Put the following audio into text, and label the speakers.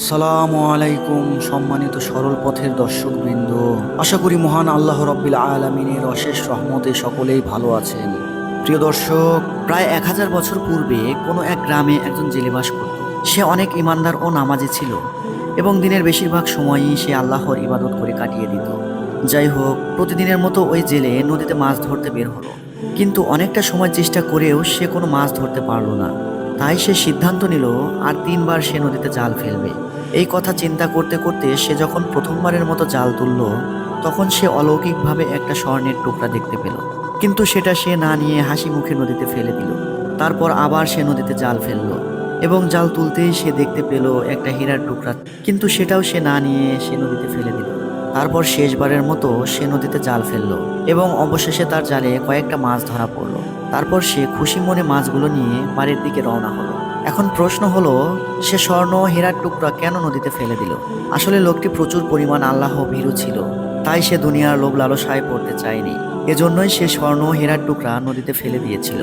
Speaker 1: আসসালামু আলাইকুম সম্মানিত সরল পথের দর্শকবৃন্দ। আশা করি মহান আল্লাহ রব্বিল আলমিনের অশেষ রহমতে সকলেই ভালো আছেন। প্রিয় দর্শক, প্রায় এক হাজার বছর পূর্বে কোনো এক গ্রামে একজন জেলে বাস করত। সে অনেক ইমানদার ও নামাজি ছিল এবং দিনের বেশিরভাগ সময়ই সে আল্লাহর ইবাদত করে কাটিয়ে দিত। যাই হোক, প্রতিদিনের মতো ওই জেলে নদীতে মাছ ধরতে বের হলো। কিন্তু অনেকটা সময় চেষ্টা করেও সে কোনো মাছ ধরতে পারল না। তাই সে সিদ্ধান্ত নিল, আর তিনবার সে নদীতে জাল ফেলবে। এই কথা চিন্তা করতে করতে সে যখন প্রথমবারের মতো জাল তুলল, তখন সে অলৌকিকভাবে একটা স্বর্ণের টুকরা দেখতে পেল। কিন্তু সেটা সে না নিয়ে হাসি মুখে নদীতে ফেলে দিল। তারপর আবার সে নদীতে জাল ফেলল এবং জাল তুলতেই সে দেখতে পেল একটা হীরার টুকরা। কিন্তু সেটাও সে না নিয়ে সে নদীতে ফেলে দিল। তারপর শেষবারের মতো সে নদীতে জাল ফেলল এবং অবশেষে তার জালে কয়েকটা মাছ ধরা পড়ল। তারপর সে খুশি মনে মাছগুলো নিয়ে বাড়ির দিকে রওনা হলো। এখন প্রশ্ন হলো, সে স্বর্ণ হেরার টুকরা কেন নদীতে ফেলে দিল? আসলে লোকটি প্রচুর পরিমাণ আল্লাহ ভীরু ছিল, তাই সে দুনিয়ার লোভ লালসায় পড়তে চায়নি। এজন্যই সে স্বর্ণ হীরার টুকরা নদীতে ফেলে দিয়েছিল।